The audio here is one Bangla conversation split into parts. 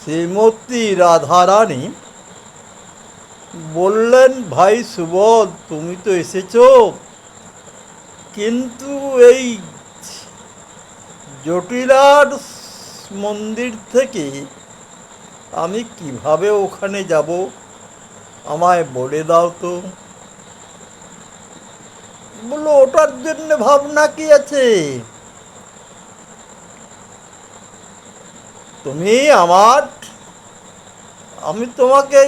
শ্রীমতী রাধারানী বললেন, ভাই সুবোধ, তুমি তো এসেছ। কিন্তু এই জটিলার মন্দির থেকে আমি কীভাবে ওখানে যাব? আমায় বলে দাও তো। বলল, ওটার জন্য ভাবনা কি আছে? তুমি আমার, আমি তোমাকে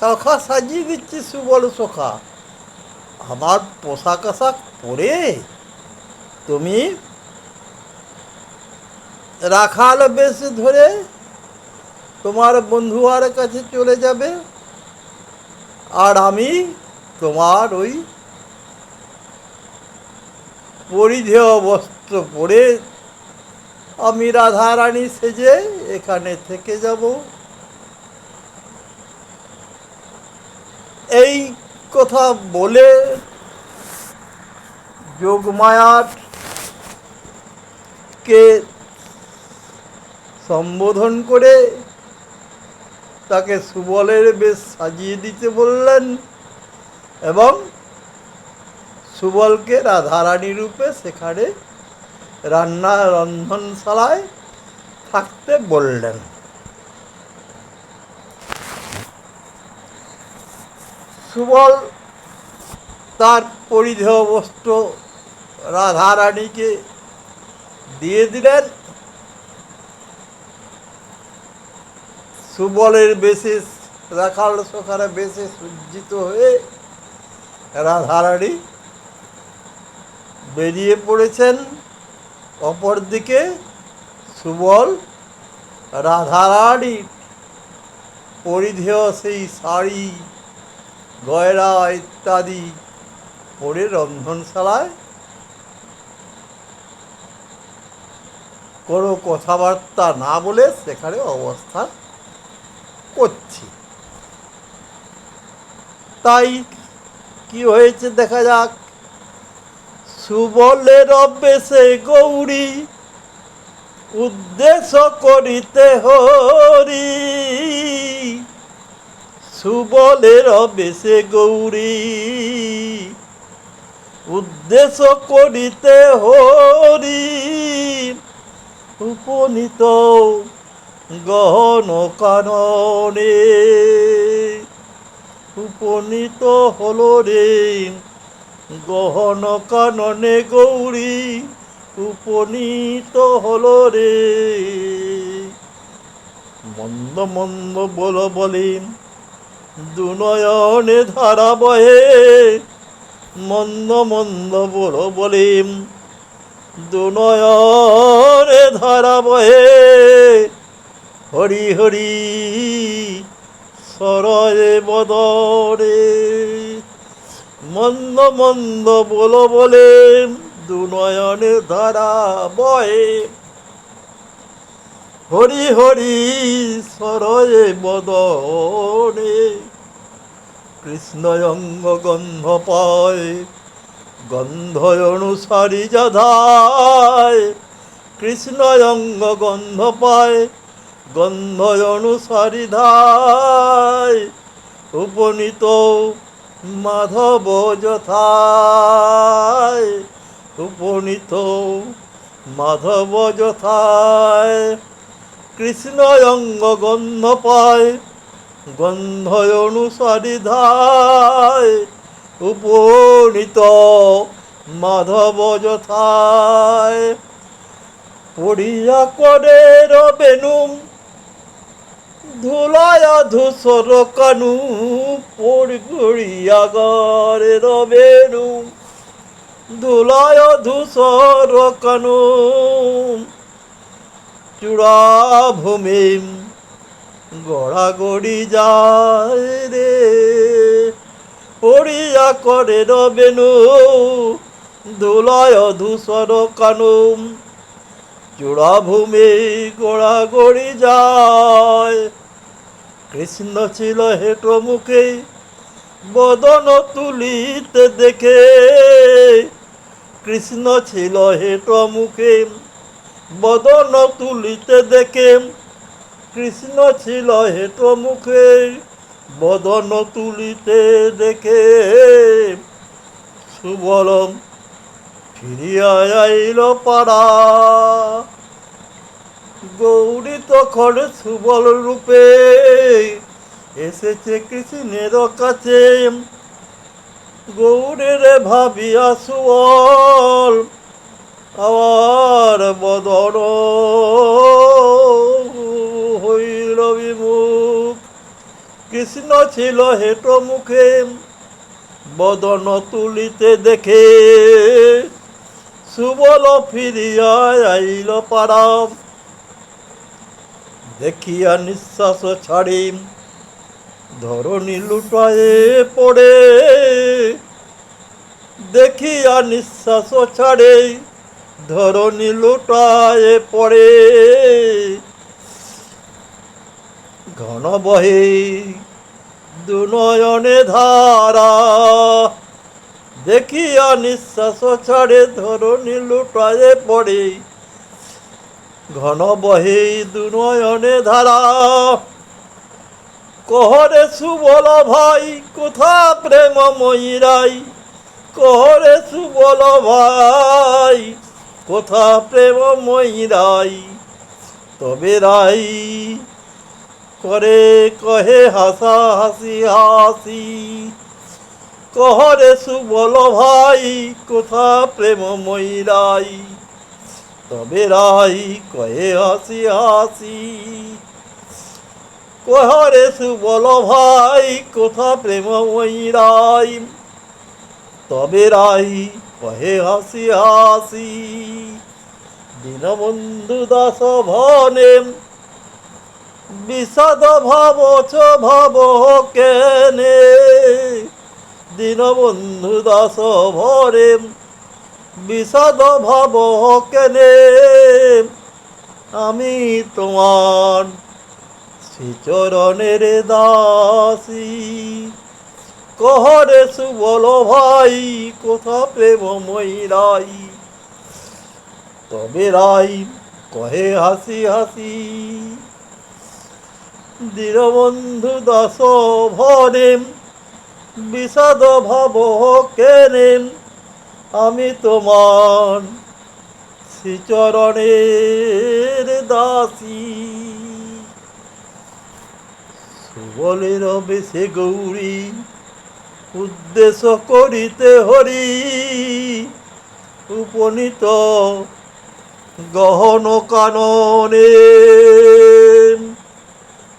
সখা সাজিয়ে দিচ্ছি সুবল সখা আমার পোশাক আশাক পরে তুমি রাখাল বেশ ধরে তোমার বন্ধু বন্ধুয়ার কাছে চলে যাবে, আর আমি তোমার ওই পরিধেয় বস্ত্র পরে আমি রাধারানী সেজে এখানে থেকে যাব। এই কথা বলে যোগমায়ার কে সম্বোধন করে তাকে সুবলের বেশ সাজিয়ে দিতে বললেন এবং সুবলকে রাধারানী রূপে সেখানে রান্না রন্ধনশালায় থাকতে বললেন। সুবল তার পরিধেয় বস্ত্র রাধারানীকে দিয়ে দিলেন। সুবলের বেশে রাখাল সখারে বেশে সজ্জিত হয়ে রাধারানী বেরিয়ে পড়েছেন। অপরদিকে সুবল রাধারানী পরিধেয় সেই শাড়ি গয়রা ইত্যাদি পরে রন্ধনশালায় কোনো কথাবার্তা না বলে সেখানে অবস্থান করছি। তাই কি হয়েছে দেখা যাক। সুবলের অভ্যেসে গৌরী, উদ্দেশ্য করিতে হরি। সুবলের অভ্যেসে গৌরী, উদ্দেশ্য করিতে হরি। উপনীত গহন কাননে, উপনীত হলো রে গহন কাননে গৌরী উপনীত হলো রে। মন্দ মন্দ বল বলেন, দুনয়নে ধারা বহে। মন্দ মন্দ বল বলেন, দুনয়নে ধারা বহে। হরি হরি সরয়ে বদরে। মন্দ মন্দ বল বলে দুনয়নে ধারা বয়ে। হরি হরি সরয়ে বদনে কৃষ্ণ অঙ্গ গন্ধ পায় গন্ধ অনুসারী যাধায় কৃষ্ণ অঙ্গ গন্ধ পায় গন্ধ অনুসারী ধায়। উপনীত মাধব যথায় উপনীত মাধব যথায় কৃষ্ণ অঙ্গ গন্ধ পায়, গন্ধ অনুসারী ধায়, উপনীত মাধব যথায়। পড়িয়া করে রবেনুম ধুলায় ধূসর কানু, পড় গড়িয়া গরে রবেনু। ধুলায় ধূসর কানু, চূড়া ভূমি গড়া গড়ি যায় রে। পড়িয়া করে রবেনু, ধুলায় ধূসর কানুম চূড়াভূমি গোড়া গড়ি যায়। কৃষ্ণ ছিল হেট মুখে, বদন তুলিতে দেখে। কৃষ্ণ ছিল হেট মুখে, বদন তুলিতে দেখে। কৃষ্ণ ছিল হেট মুখে, বদন তুলিতে দেখে। সুবলম ফিরিয়া আইল পাড়া। গৌরী তখন সুবল রূপে এসেছে কৃষ্ণের কাছে। গৌরের ভাবিয়া সুবল আমার বদন হইল বিমুখ। কৃষ্ণ ছিল হেট মুখে, বদন তুলিতে দেখে সুবল ফিরিয়া আইল পারাম দেখিয়া নিঃশ্বাস ছাড়ি ধরণী লুটায়ে পড়ে। দেখিয়া নিঃশ্বাস ছাড়ে ধরণী লুটায়ে পড়ে। ঘন বহে দুনয়নে ধারা দেখিয়া নিঃশ্বাস ছাড়ে ধরণী লুটায়ে পড়ে। ঘন বহে দুনয়নে ধারা। কহরে সুবল ভাই, কোথা প্রেম ময়ূরাই? কহরে সুবল ভাই, কোথা প্রেম ময়ূরাই? তবে রাই করে, কহে হাসা হাসি হাসি। কহরে সুবল ভাই, কোথা প্রেম ময়ূরাই তবে রাই কহে হাসি হাসি কহরে সুবল ভাই, কোথা প্রেম ময়ূরাই তবে রাই কহে হাসি হাসি দীনবন্ধু দাস ভনে, বিষাদ ভাব ছ ভাব কেনে। দীনবন্ধু দাস ভরে বিষাদ ভাব কেনে আমি তোমার শ্রীচরণের দাসী। কহরে সুবল ভাই, কোথা প্রেম ময়ূরাই? তবে রাই কহে হাসি হাসি দীনবন্ধু দাস ভরে বিষাদ ভাব কেনে আমি তোমার শ্রীচরণের দাসী। সুবলের বেশে গৌরী উদ্দেশ্য করিতে হরি, উপনীত গহন কাননে।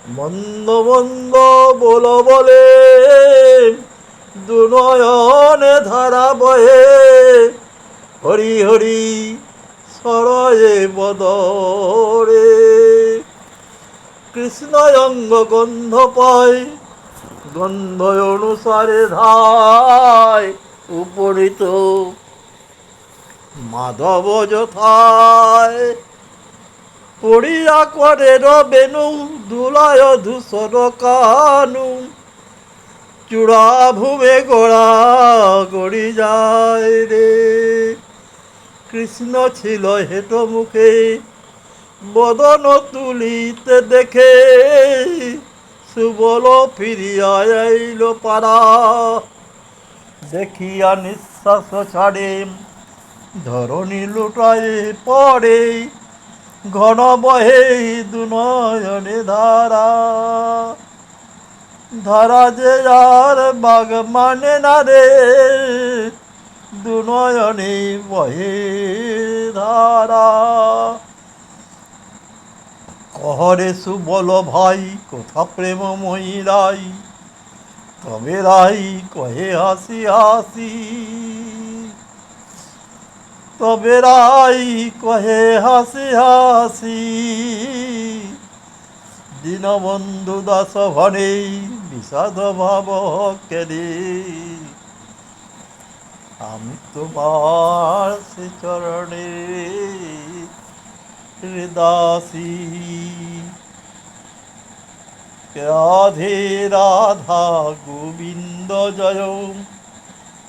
মন্দ মন্দ বল বলে, দুনয়নে ধারা বহে হরি হরি সরয়ে বদরে। কৃষ্ণ অঙ্গ গন্ধ পায় গন্ধ অনুসারে ধায় উপনীত। মাধব যথায় পড়িয়া করে রবেনু দুলায় ধূসর কানু। চূড়া ভূমে গোড়া গড়ি যায় রে। কৃষ্ণ ছিল হেট মুখে, বদন তুলিতে দেখে। সুবল ফিরিয়া আইল পারা দেখিয়া নিঃশ্বাস ছাড়ে। ধরণী লুটায় পড়ে। ঘন বহে দুনয়নে ধারা। ধারা যে আর বাগ মানে না রে, দুনয়নে বহে ধারা। কহরে সুবল ভাই, কোথা প্রেম ময়ূরাই তবে রাই কহে হাসি হাসি। তবে রাই কহে হাসি হাসি, দীনবন্ধু দাস ভনে বিষাদ ভাব কেরে আমি তোমার সে চরণে হৃদাসী। রাধে রাধা গোবিন্দ জয়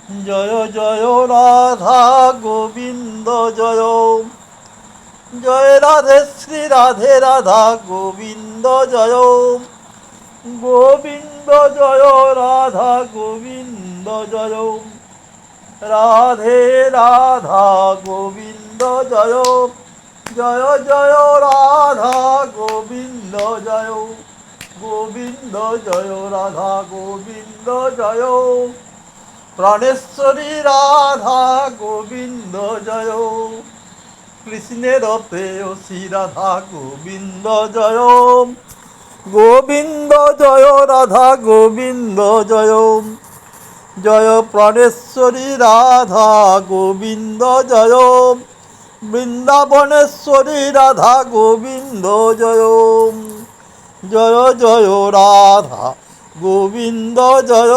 জয় জয় রাধা গোবিন্দ, জয়। জয় রাধে শ্রী রাধে রাধা গোবিন্দ, জয়। গোবিন্দ, জয় রাধা গোবিন্দ, জয়। রাধে রাধা গোবিন্দ, জয়। জয় জয় রাধা গোবিন্দ, জয়। গোবিন্দ, জয় রাধা গোবিন্দ, জয়। প্রাণেশ্বরী রাধা গোবিন্দ জয়। কৃষ্ণের প্রেয়সী রাধা গোবিন্দ জয়। গোবিন্দ জয়, রাধা গোবিন্দ জয়। জয় প্রাণেশ্বরী রাধা গোবিন্দ জয়। বৃন্দাবনেশ্বরী রাধা গোবিন্দ জয়। জয় জয় রাধা গোবিন্দ জয়।